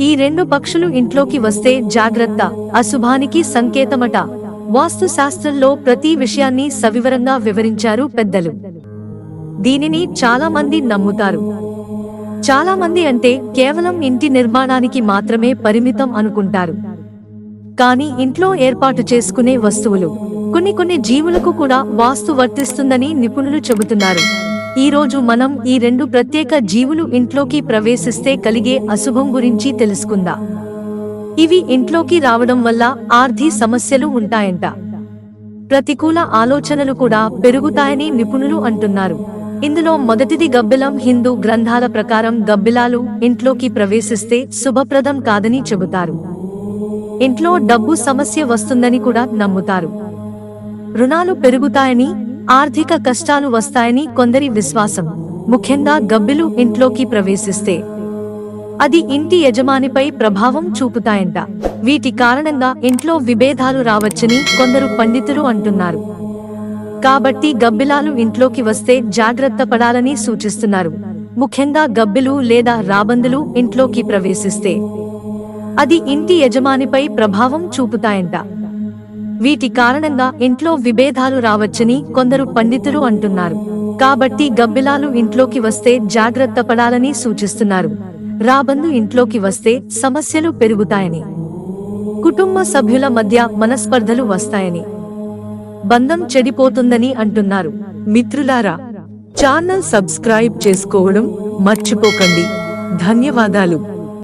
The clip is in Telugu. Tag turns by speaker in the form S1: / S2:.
S1: ఈ రెండు పక్షులు ఇంట్లోకి వస్తే జాగ్రత్త అశుభానికి సంకేతమట. వాస్తు శాస్త్రంలో ప్రతి విషయాన్ని సవివరంగా వివరించారు పెద్దలు. దీనిని చాలా మంది నమ్ముతారు. చాలా మంది అంటే కేవలం ఇంటి నిర్మాణానికి మాత్రమే పరిమితం అనుకుంటారు. కానీ ఇంట్లో ఏర్పాటు చేసుకునే వస్తువులు కొన్ని కొన్ని జీవులకు కూడా వాస్తు వర్తిస్తుందని నిపుణులు చెబుతున్నారు. ఈ రోజు మనం ఈ రెండు ప్రత్యేక జీవులు ఇంట్లోకి ప్రవేశిస్తే కలిగే అశుభం గురించి తెలుసుకుందాం? ఇవి ఇంట్లోకి రావడం వల్ల ఆర్థి సమస్యలు ఉంటాయంట. ప్రతికూల ఆలోచనలు కూడా పెరుగుతాయని నిపుణులు అంటున్నారు. ఇందులో మొదటిది గబ్బిలం హిందూ గ్రంథాల ప్రకారం గబ్బిలాలు ఇంట్లోకి ప్రవేశిస్తే శుభప్రదం కాదని చెబుతారు. ఇంట్లో డబ్బు సమస్య వస్తుందని కూడా నమ్ముతారు. రుణాలు పెరుగుతాయని ఆర్థిక కష్టాలు వస్తాయని కొందరి విశ్వాసం. ముఖ్యంగా గబ్బిలు ఇంట్లోకి ప్రవేశిస్తే అది ఇంటి యజమానిపై ప్రభావం చూపుతాయంట. వీటి కారణంగా ఇంట్లో విభేదాలు రావచ్చని కొందరు పండితులు అంటున్నారు. కాబట్టి గబ్బిలాలు ఇంట్లోకి వస్తే జాగ్రత్త పడాలని సూచిస్తున్నారు. ముఖ్యంగా గబ్బిలు లేదా రాబందులు ఇంట్లోకి ప్రవేశిస్తే అది ఇంటి యజమానిపై ప్రభావం చూపుతాయంట. వీటి కారణంగా ఇంట్లో విభేదాలు రావచ్చని కొందరు పండితులు అంటున్నారు. కాబట్టి గబ్బిలాలు ఇంట్లోకి వస్తే జాగ్రత్త పడాలని సూచిస్తున్నారు. రాబందు ఇంట్లోకి వస్తే సమస్యలు పెరుగుతాయని. కుటుంబ సభ్యుల మధ్య మనస్పర్ధలు వస్తాయని. బంధం చెడిపోతుందని అంటున్నారు. మిత్రులారా ఛానల్ సబ్స్క్రైబ్ చేసుకోవడం మర్చిపోకండి. ధన్యవాదాలు.